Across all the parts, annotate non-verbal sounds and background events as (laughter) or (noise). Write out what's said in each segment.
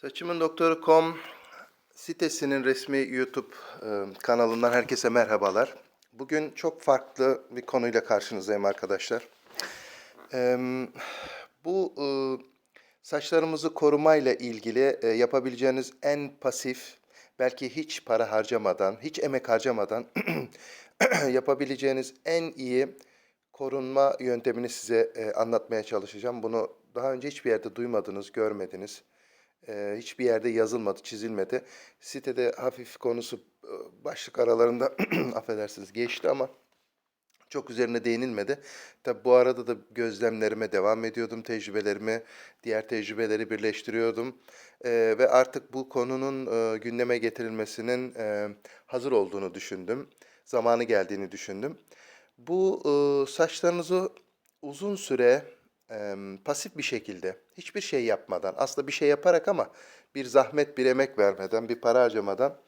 Saçımın Doktoru.com sitesinin resmi YouTube e, kanalından herkese merhabalar. Bugün çok farklı bir konuyla karşınızdayım arkadaşlar. E, bu e, saçlarımızı korumayla ilgili yapabileceğiniz en pasif, belki hiç para harcamadan, hiç emek harcamadan (clears throat) yapabileceğiniz en iyi korunma yöntemini size anlatmaya çalışacağım. Bunu daha önce hiçbir yerde duymadınız, görmediniz. Ee, hiçbir yerde yazılmadı, çizilmedi. Sitede hafif konusu e, başlık aralarında (clears throat) affedersiniz geçti ama çok üzerine değinilmedi. Tabi bu arada da gözlemlerime devam ediyordum, tecrübelerimi, diğer tecrübeleri birleştiriyordum. Ee, ve artık bu konunun e, gündeme getirilmesinin e, hazır olduğunu düşündüm. Zamanı geldiğini düşündüm. Bu e, saçlarınızı uzun süre e, pasif bir şekilde, hiçbir şey yapmadan, aslında bir şey yaparak ama bir zahmet, bir emek vermeden, bir para harcamadan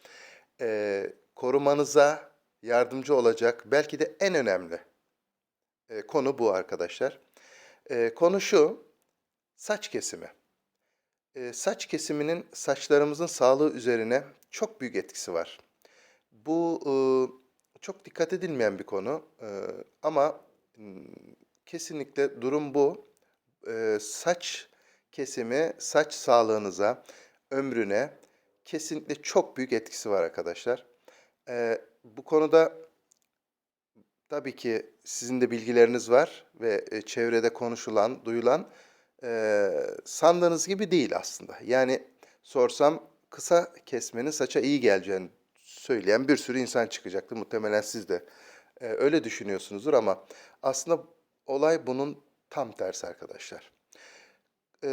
e, korumanıza yardımcı olacak belki de en önemli e, konu bu arkadaşlar. E, konu şu, saç kesimi. E, saç kesiminin saçlarımızın sağlığı üzerine çok büyük etkisi var. Bu e, çok dikkat edilmeyen bir konu e, ama kesinlikle durum bu. E, saç kesimi saç sağlığınıza, ömrüne kesinlikle çok büyük etkisi var arkadaşlar. E, bu konuda tabii ki sizin de bilgileriniz var ve e, çevrede konuşulan, duyulan e, sandığınız gibi değil aslında. Yani sorsam kısa kesmenin saça iyi geleceğini söyleyen bir sürü insan çıkacaktı. Muhtemelen siz de e, öyle düşünüyorsunuzdur ama aslında olay bunun tam tersi arkadaşlar. E,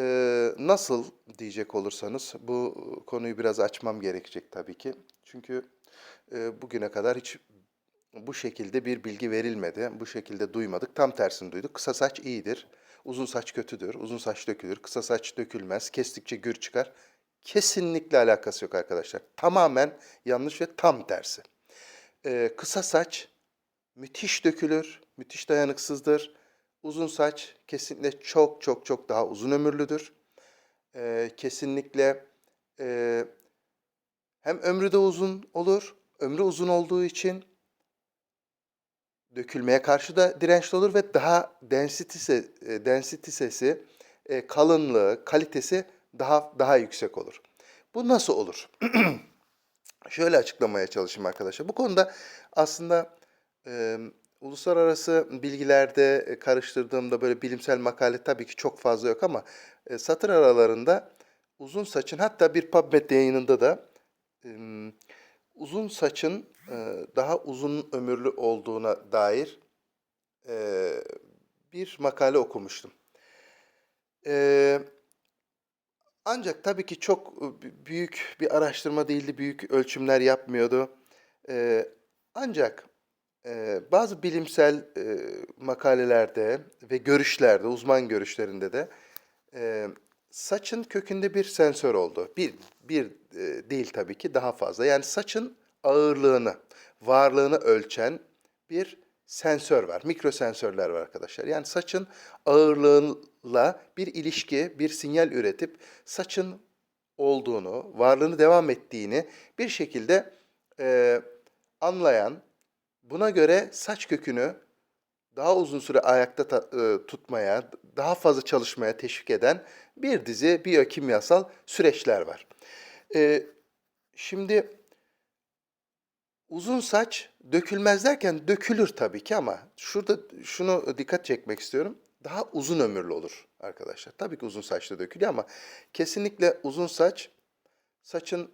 nasıl diyecek olursanız bu konuyu biraz açmam gerekecek tabii ki. Çünkü e, bugüne kadar hiç bu şekilde bir bilgi verilmedi. Bu şekilde duymadık. Tam tersini duyduk. Kısa saç iyidir. Uzun saç kötüdür. Uzun saç dökülür. Kısa saç dökülmez. Kestikçe gür çıkar. Kesinlikle alakası yok arkadaşlar. Tamamen yanlış ve tam tersi. Ee, kısa saç müthiş dökülür, müthiş dayanıksızdır. Uzun saç kesinlikle çok çok çok daha uzun ömürlüdür. Ee, kesinlikle e, hem ömrü de uzun olur, ömrü uzun olduğu için dökülmeye karşı da dirençli olur ve daha densitesi, e, densitesi, e, kalınlığı, kalitesi daha daha yüksek olur. Bu nasıl olur? (clears throat) Şöyle açıklamaya çalışayım arkadaşlar. Bu konuda aslında e, uluslararası bilgilerde e, karıştırdığımda böyle bilimsel makale tabii ki çok fazla yok ama e, satır aralarında uzun saçın hatta bir PubMed yayınında da uzun saçın e, daha uzun ömürlü olduğuna dair bir makale okumuştum. Ancak tabii ki çok büyük bir araştırma değildi, büyük ölçümler yapmıyordu. Ancak bazı bilimsel e, makalelerde ve görüşlerde, uzman görüşlerinde de e, saçın kökünde bir sensör oldu. Bir, bir e, değil tabii ki daha fazla. Yani saçın ağırlığını, varlığını ölçen bir sensör var. Mikrosensörler var arkadaşlar. Yani saçın ağırlığıyla bir ilişki, bir sinyal üretip saçın olduğunu, varlığını devam ettiğini bir şekilde e, anlayan, buna göre saç kökünü daha uzun süre ayakta ta- e, tutmaya, daha fazla çalışmaya teşvik eden bir dizi biyokimyasal süreçler var. E, şimdi uzun saç dökülmez derken dökülür tabii ki ama şurada şunu dikkat çekmek istiyorum. Daha uzun ömürlü olur arkadaşlar. Tabii ki uzun saçta dökülüyor ama kesinlikle uzun saç saçın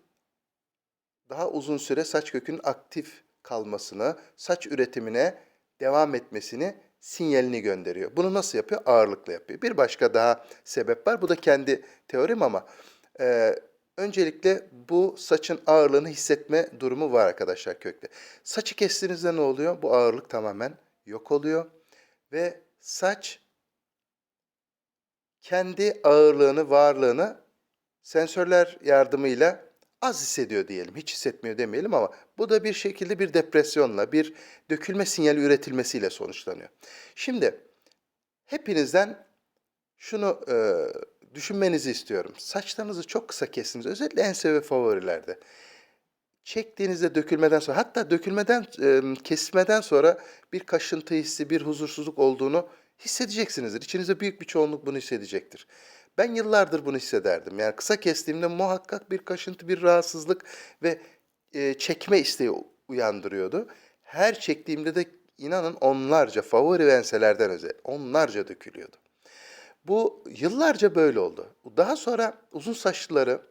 daha uzun süre saç kökünün aktif kalmasını, saç üretimine devam etmesini sinyalini gönderiyor. Bunu nasıl yapıyor? Ağırlıkla yapıyor. Bir başka daha sebep var. Bu da kendi teorim ama e, öncelikle bu saçın ağırlığını hissetme durumu var arkadaşlar kökte. Saçı kestiğinizde ne oluyor? Bu ağırlık tamamen yok oluyor ve saç kendi ağırlığını, varlığını sensörler yardımıyla az hissediyor diyelim. Hiç hissetmiyor demeyelim ama bu da bir şekilde bir depresyonla, bir dökülme sinyali üretilmesiyle sonuçlanıyor. Şimdi hepinizden şunu e, düşünmenizi istiyorum. Saçlarınızı çok kısa kestiniz. Özellikle ense ve favorilerde. Çektiğinizde dökülmeden sonra hatta dökülmeden e, kesmeden sonra bir kaşıntı hissi, bir huzursuzluk olduğunu hissedeceksinizdir. İçinizde büyük bir çoğunluk bunu hissedecektir. Ben yıllardır bunu hissederdim. Yani kısa kestiğimde muhakkak bir kaşıntı, bir rahatsızlık ve e, çekme isteği uyandırıyordu. Her çektiğimde de inanın onlarca favori ve enselerden özel onlarca dökülüyordu. Bu yıllarca böyle oldu. Daha sonra uzun saçlıları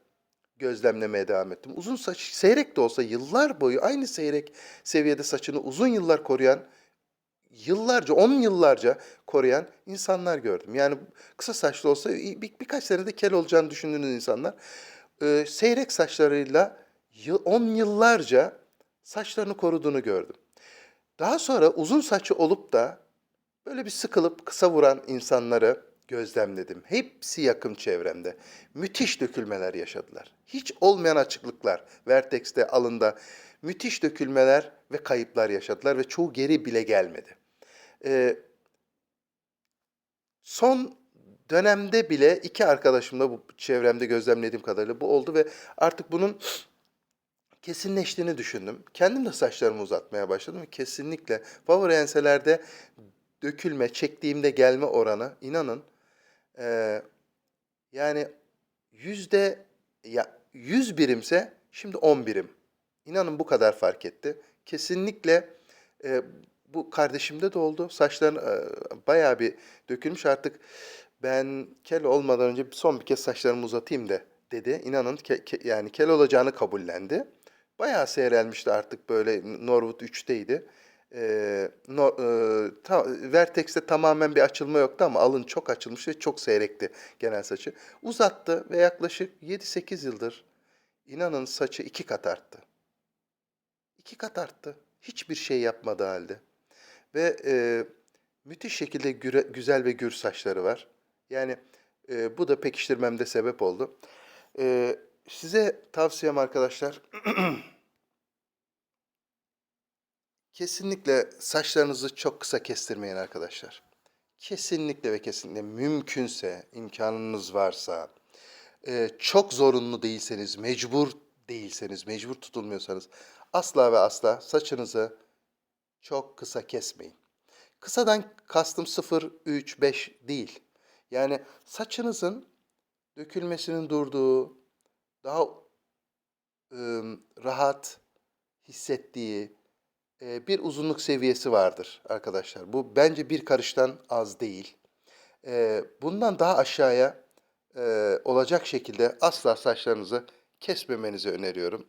gözlemlemeye devam ettim. Uzun saç seyrek de olsa yıllar boyu aynı seyrek seviyede saçını uzun yıllar koruyan yıllarca, 10 yıllarca koruyan insanlar gördüm. Yani bir, saçlı olsa bir, birkaç senede kel olacağını düşündüğünüz insanlar e, seyrek saçlarıyla 10 yıllarca saçlarını koruduğunu gördüm. Daha sonra uzun saçı olup da böyle bir sıkılıp kısa vuran insanları gözlemledim. Hepsi yakın çevremde. Müthiş dökülmeler yaşadılar. Hiç olmayan açıklıklar. Vertex'te, alında müthiş dökülmeler ve kayıplar yaşadılar ve çoğu geri bile gelmedi. Ee, son dönemde bile iki arkadaşımla bu çevremde gözlemlediğim kadarıyla bu oldu ve artık bunun kesinleştiğini düşündüm. Kendim de saçlarımı uzatmaya başladım ve kesinlikle favori enselerde dökülme, çektiğimde gelme oranı inanın e, yani yüzde ya 100 birimse şimdi 10 birim. İnanın bu kadar fark etti. Kesinlikle e, bu kardeşimde de oldu. Saçların e, bayağı bir dökülmüş artık. Ben kel olmadan önce son bir kez saçlarımı uzatayım da dedi. İnanın ke, ke, yani kel olacağını kabullendi. Bayağı seyrelmişti artık böyle Norwood 3'teydi. Ee, no, e, ta, Vertex'te tamamen bir açılma yoktu ama alın çok açılmış ve çok seyrekti genel saçı. Uzattı ve yaklaşık 7-8 yıldır inanın saçı iki kat arttı. İki kat arttı. Hiçbir şey yapmadı halde. Ve e, müthiş şekilde güre, güzel ve gür saçları var. Yani e, bu da pekiştirmemde sebep oldu. E, size tavsiyem arkadaşlar (clears throat) Kesinlikle saçlarınızı çok kısa kestirmeyin arkadaşlar. Kesinlikle ve kesinlikle mümkünse, imkanınız varsa, e, çok zorunlu değilseniz, mecbur değilseniz, mecbur tutulmuyorsanız asla ve asla saçınızı çok kısa kesmeyin. Kısadan kastım 0, 3, 5 değil. Yani saçınızın dökülmesinin durduğu, daha ıı, rahat hissettiği, e, bir uzunluk seviyesi vardır arkadaşlar. Bu bence bir karıştan az değil. E, bundan daha aşağıya e, olacak şekilde asla saçlarınızı kesmemenizi öneriyorum.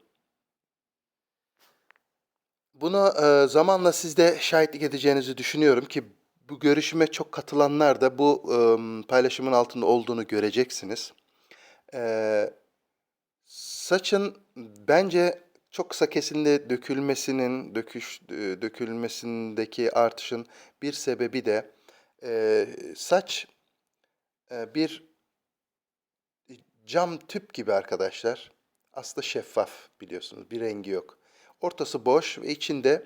Buna zamanla siz de şahitlik edeceğinizi düşünüyorum ki bu görüşüme çok katılanlar da bu paylaşımın altında olduğunu göreceksiniz. saçın bence çok kısa kesimde dökülmesinin, döküş, dökülmesindeki artışın bir sebebi de e, saç e, bir cam tüp gibi arkadaşlar. Aslında şeffaf biliyorsunuz. Bir rengi yok. Ortası boş ve içinde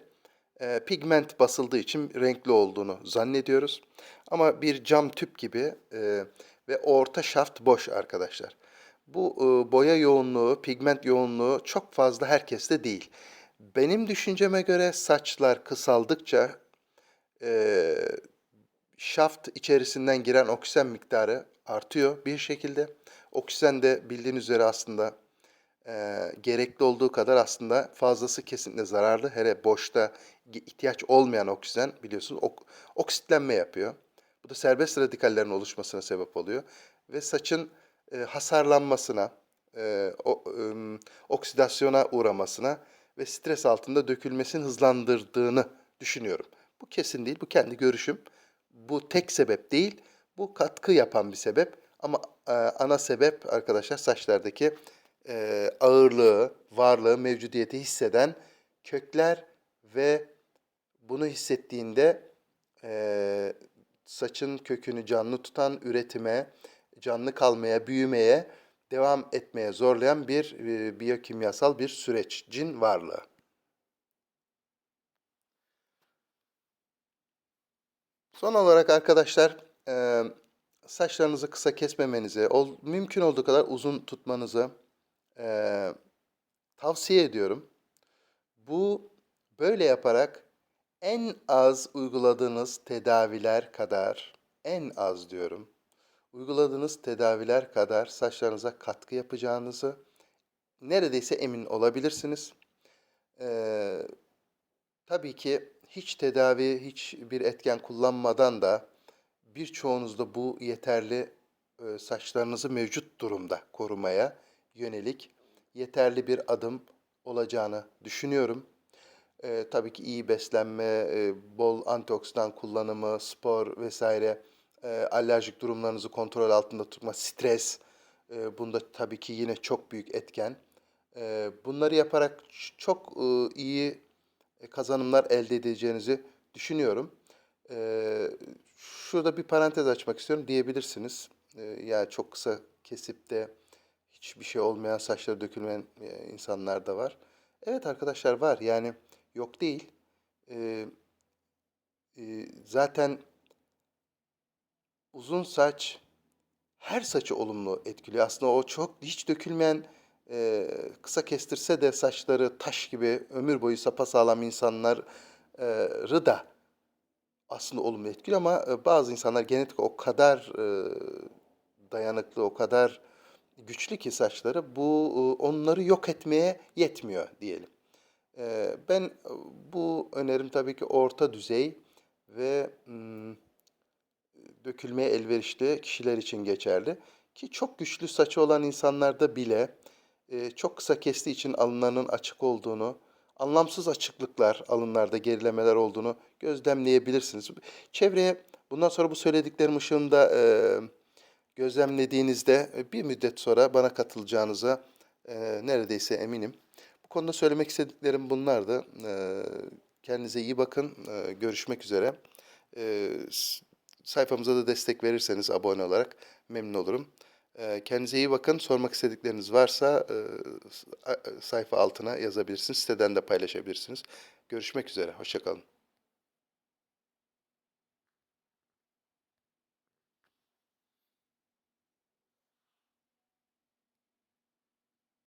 e, pigment basıldığı için renkli olduğunu zannediyoruz. Ama bir cam tüp gibi e, ve orta şaft boş arkadaşlar. Bu e, boya yoğunluğu, pigment yoğunluğu çok fazla herkeste değil. Benim düşünceme göre saçlar kısaldıkça e, şaft içerisinden giren oksijen miktarı artıyor bir şekilde. Oksijen de bildiğiniz üzere aslında e, gerekli olduğu kadar aslında fazlası kesinlikle zararlı. Hele boşta ihtiyaç olmayan oksijen biliyorsunuz ok oksitlenme yapıyor. Bu da serbest radikallerin oluşmasına sebep oluyor. Ve saçın e, hasarlanmasına, e, o, e, oksidasyona uğramasına ve stres altında dökülmesini hızlandırdığını düşünüyorum. Bu kesin değil, bu kendi görüşüm. Bu tek sebep değil, bu katkı yapan bir sebep. Ama e, ana sebep arkadaşlar saçlardaki e, ağırlığı, varlığı, mevcudiyeti hisseden kökler ve bunu hissettiğinde e, saçın kökünü canlı tutan üretime, canlı kalmaya, büyümeye, devam etmeye zorlayan bir e, biyokimyasal bir süreç, cin varlığı. Son olarak arkadaşlar, e, saçlarınızı kısa kesmemenizi, ol mümkün olduğu kadar uzun tutmanızı, eee, tavsiye ediyorum. Bu böyle yaparak en az uyguladığınız tedaviler kadar, en az diyorum, uyguladığınız tedaviler kadar saçlarınıza katkı yapacağınızı neredeyse emin olabilirsiniz. Eee, tabii ki hiç tedavi, hiçbir etken kullanmadan da birçoğunuzda bu yeterli, saçlarınızı mevcut durumda korumaya yönelik yeterli bir adım olacağını düşünüyorum. Eee, tabii ki iyi beslenme, eee, bol antioksidan kullanımı, spor vesaire, eee, alerjik durumlarınızı kontrol altında tutma, stres, eee, bunda tabii ki yine çok büyük etken. Eee, bunları yaparak çok, ııı, iyi, eee, kazanımlar elde edeceğinizi düşünüyorum. Eee, şurada bir parantez açmak istiyorum. Diyebilirsiniz, eee, ya çok kısa kesip de hiçbir şey olmayan, saçları dökülmeyen, eee, insanlar da var. Evet arkadaşlar var, yani yok değil. Eee, eee, zaten uzun saç her saçı olumlu etkiliyor. Aslında o çok hiç dökülmeyen, eee, kısa kestirse de saçları taş gibi ömür boyu sapasağlam insanlar eee, rı da aslında olumlu etkiliyor ama, eee, bazı insanlar genetik o kadar, eee, dayanıklı, o kadar güçlü ki saçları bu, uuu, onları yok etmeye yetmiyor diyelim. Eee, ben, ııı, bu önerim tabii ki orta düzey ve, ımm, dökülmeye elverişli kişiler için geçerli ki çok güçlü saçı olan insanlarda bile, çok kısa kestiği için alınlarının açık olduğunu, anlamsız açıklıklar, alınlarda gerilemeler olduğunu gözlemleyebilirsiniz. Çevreye bundan sonra bu söylediklerim ışığında, eee, gözlemlediğinizde, eee, bir müddet sonra bana katılacağınıza, eee, neredeyse eminim. Bu konuda söylemek istediklerim bunlardı. Eee, kendinize iyi bakın. Eee, görüşmek üzere. S sayfamıza da destek verirseniz abone olarak memnun olurum. Eee, kendinize iyi bakın. Sormak istedikleriniz varsa, a sayfa altına yazabilirsiniz. Siteden de paylaşabilirsiniz. Görüşmek üzere, hoşça kalın.